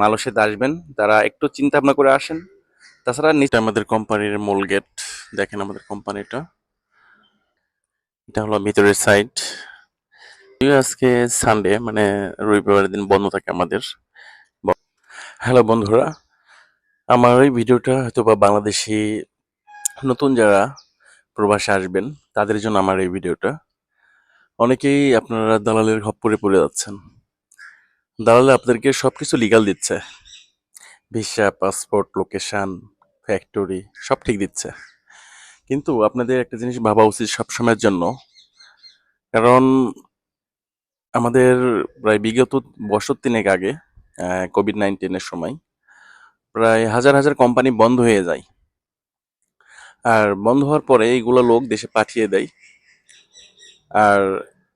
মালয়েশিয়াতে আসবেন, তারা একটু চিন্তা ভাবনা করে আসেন। তাছাড়া নিচে আমাদের কোম্পানির মূল গেট, দেখেন আমাদের কোম্পানিটা। এটা হলো ভিতরের সাইড আজকে সানডে মানে রবিবার দিন বন্ধ থাকে আমাদের। হ্যালো বন্ধুরা, আমার এই ভিডিওটা হয়তো বা বাংলাদেশি নতুন যারা প্রবাসে আসবেন, তাদের জন্য আমার এই ভিডিওটা। অনেকেই আপনারা দালালের খপ্পরে পড়ে যাচ্ছেন। দালালে আপনাদেরকে সব কিছু লিগাল দিচ্ছে। ভিসা পাসপোর্ট লোকেশান ফ্যাক্টরি সব ঠিক দিচ্ছে। কিন্তু আপনাদের একটা জিনিস ভাবা উচিত সবসময়ের জন্য। কারণ আমাদের প্রায় বিগত বছর তিনেক আগে কোভিড নাইন্টিনের সময় প্রায় হাজার হাজার কোম্পানি বন্ধ হয়ে যায়। আর বন্ধ হওয়ার পরে এইগুলো লোক দেশে পাঠিয়ে দেয়। আর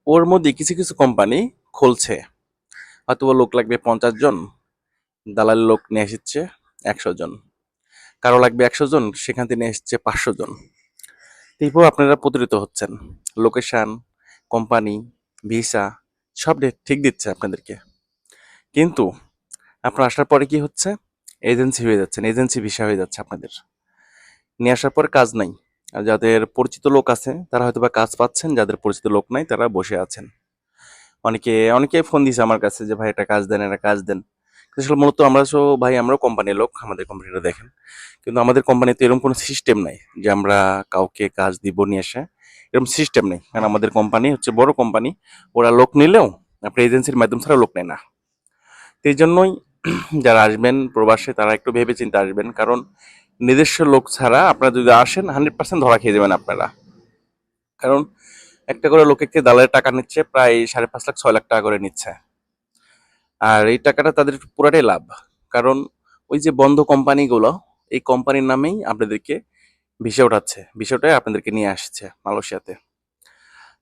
ওর মধ্যে কিছু কিছু কোম্পানি খুলছে। হয়তো লোক লাগবে পঞ্চাশ জন, দালাল লোক নিয়ে এসেছে একশো জন। কারও লাগবে একশো জন, সেখান থেকে নিয়ে এসেছে পাঁচশো জন। এরপর আপনারা প্রতারিত হচ্ছেন। লোকেশান, কোম্পানি, ভিসা, সব ঠিক দিচ্ছে আপনাদেরকে। কিন্তু আপনার আসার পরে কি হচ্ছে? এজেন্সি হয়ে যাচ্ছেন, এজেন্সি ভিসা হয়ে যাচ্ছে আপনাদের। নিয়ে আসার পরে কাজ নাই। আর যাদের পরিচিত লোক আছে, তারা হয়তো বা কাজ পাচ্ছেন, যাদের পরিচিত লোক নাই, তারা বসে আছেন। অনেকে অনেকে ফোন দিছে আমার কাছে যে, ভাই এটা কাজ দেন এটা কাজ দেন। আসলে মূলত আমরা তো ভাই, আমরাও কোম্পানির লোক, আমাদের কোম্পানিটা দেখেন। কিন্তু আমাদের কোম্পানিতে এরকম কোনো সিস্টেম নাই যে, আমরা কাউকে কাজ দিব নিয়ে এসে, এরকম সিস্টেম নেই। কারণ আমাদের কোম্পানি হচ্ছে বড় কোম্পানি ওরা লোক নিলেও, আপনার এজেন্সির মাধ্যম ছাড়া লোক নেয় না। তো এই জন্যই যারা আসবেন প্রবাসে, তারা একটু ভেবে চিন্তে আসবেন। কারণ নিজস্ব লোক ছাড়া আপনারা যদি আসেন হান্ড্রেড পার্সেন্ট ধরা খেয়ে যাবেন আপনারা। কারণ একটা করে লোকেকে দালালের টাকা নিচ্ছে, প্রায় সাড়ে পাঁচ লাখ, ছয় লাখ টাকা করে নিচ্ছে। আর এই টাকাটা তাদের পুরাটাই লাভ। কারণ ওই যে বন্ধ কোম্পানিগুলো, এই কোম্পানির নামেই আপনাদেরকে ভিসা উঠাচ্ছে। ভিসাটাই আপনাদেরকে নিয়ে আসছে মালয়েশিয়াতে।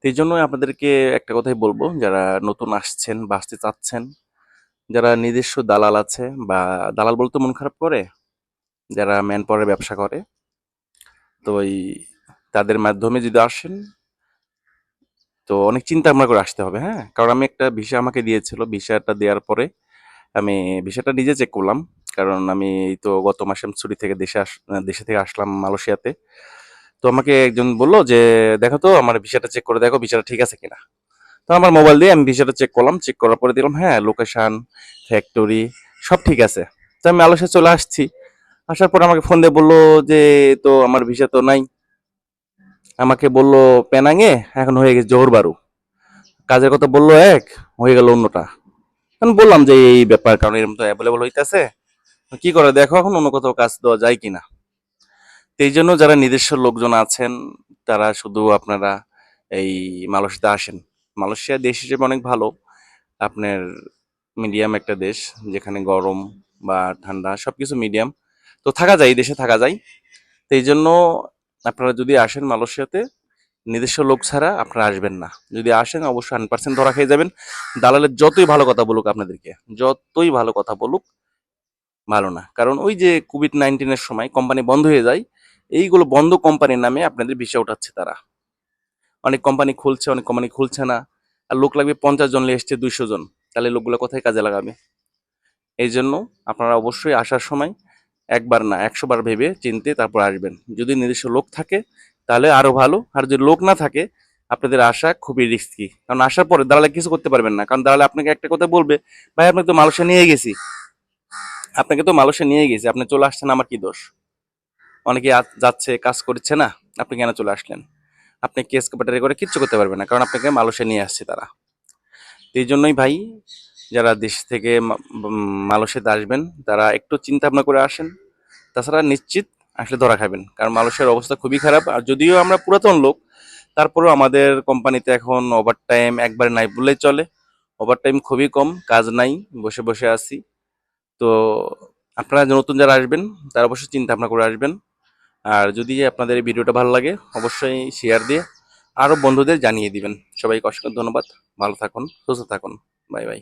এই জন্যই আপনাদেরকে একটা কথাই বলব, যারা নতুন আসছেন বা আসতে চাচ্ছেন, যারা নিজস্ব দালাল আছে বা দালাল বলতে মন খারাপ করে, যারা ম্যান পাওয়ারের ব্যবসা করে, তো ওই তাদের মাধ্যমে যদি আসেন তো অনেক চিন্তা ভাবনা করে আসতে হবে হ্যাঁ? কারণ আমি একটা ভিসা আমাকে দিয়েছিল, ভিসাটা দেওয়ার পরে আমি ভিসাটা নিজে চেক করলাম, কারণ আমি এই তো গত মাসে আমি ছুটি থেকে দেশে আস, দেশে থেকে আসলাম মালয়েশিয়াতে। তো আমাকে একজন বলল যে, দেখো তো, আমার ভিসাটা চেক করে দেখো, ভিসাটা ঠিক আছে কিনা? তো আমার মোবাইল দিয়ে আমি ভিসাটা চেক করলাম চেক করার পরে দিলাম হ্যাঁ লোকেশান ফ্যাক্টরি সব ঠিক আছে। তো আমি মালয়েশিয়া চলে আসছি। আসার পর আমাকে ফোন দিয়ে বলল যে তো আমার ভিসা তো নাই। আমাকে বলল, পেনাঙে, এখন হয়ে গেছে জোহর বারু। কাজের কথা বলল এক, হয়ে গেল অন্যটা। আমি বললাম যে, এই ব্যাপার, কারণ এরকম তো অ্যাভেলেবল হইতেছে। কি করে, দেখো এখন অন্য কোথাও কাজ দেওয়া যায় কিনা? তো জন্য যারা নিজস্ব লোকজন আছেন, তারা শুধু আপনারা এই মালয়েশিয়াতে আসেন। মালয়েশিয়া দেশ হিসেবে অনেক ভালো। আপনার মিডিয়াম একটা দেশ, যেখানে গরম বা ঠান্ডা সবকিছু মিডিয়াম। তো থাকা যায়, এই দেশে থাকা যায়। তো এই জন্য আপনারা যদি আসেন মালয়েশিয়াতে, নিজস্ব লোক ছাড়া আপনারা আসবেন না। যদি আসেন, অবশ্যই হান্ড্রেড পার্সেন্ট ধরা খেয়ে যাবেন। দালালের যতই ভালো কথা বলুক আপনাদেরকে, যতই ভালো কথা বলুক, ভালো না। কারণ ওই যে কোভিড নাইন্টিনের সময় কোম্পানি বন্ধ হয়ে যায়, এইগুলো বন্ধ কোম্পানির নামে আপনাদের ভিসা উঠাচ্ছে তারা। অনেক কোম্পানি খুলছে, অনেক কোম্পানি খুলছে না। আর লোক লাগবে পঞ্চাশ জন এসছে দুইশো জন। তাহলে লোকগুলো কোথায় কাজে লাগাবে? এই জন্য আপনারা অবশ্যই আসার সময় একবার না একশো বার ভেবে চিনতে তারপর আসবেন। যদি নিজস্ব লোক থাকে, তাহলে আরও ভালো। আর যদি লোক না থাকে, আপনাদের আসা খুবই রিস্কি কারণ আসার পরে দালালে কিছু করতে পারবেন না। কারণ দালালে আপনাকে একটা কথা বলবে, ভাই আপনাকে তো মালয়েশিয়া নিয়ে গেছি। আপনাকে তো মালয়েশিয়া নিয়ে গেছি। আপনি চলে আসছেন, আমার কি দোষ? অনেকে যাচ্ছে, কাজ করছে না, আপনি কেন চলে আসলেন? আপনি কেস ব্যাটারি করে কিচ্ছু করতে পারবেন না, কারণ আপনাকে মালয়েশিয়া নিয়ে আসছে তারা। এই জন্যই ভাই যারা দেশ থেকে মালয়েশিয়াতে আসবেন, তারা একটু চিন্তা ভাবনা করে আসেন। তাছাড়া নিশ্চিত আসলে ধরা খাবেন, কারণ মালয়েশিয়ার অবস্থা খুবই খারাপ। আর যদিও আমরা পুরাতন লোক, তারপরেও আমাদের কোম্পানিতে এখন ওভার টাইম একবার নাই বললেই চলে। ওভার টাইম খুবই কম, কাজ নাই, বসে বসে আছি। তো আপনারা নতুন যারা আসবেন, তারা অবশ্যই চিন্তা ভাবনা করে আসবেন। আর যদি আপনাদের এই ভিডিওটা ভালো লাগে, অবশ্যই শেয়ার দিয়ে আরও বন্ধুদের জানিয়ে দিবেন। সবাইকে অসংখ্য ধন্যবাদ। ভালো থাকুন, সুস্থ থাকুন। Bye bye.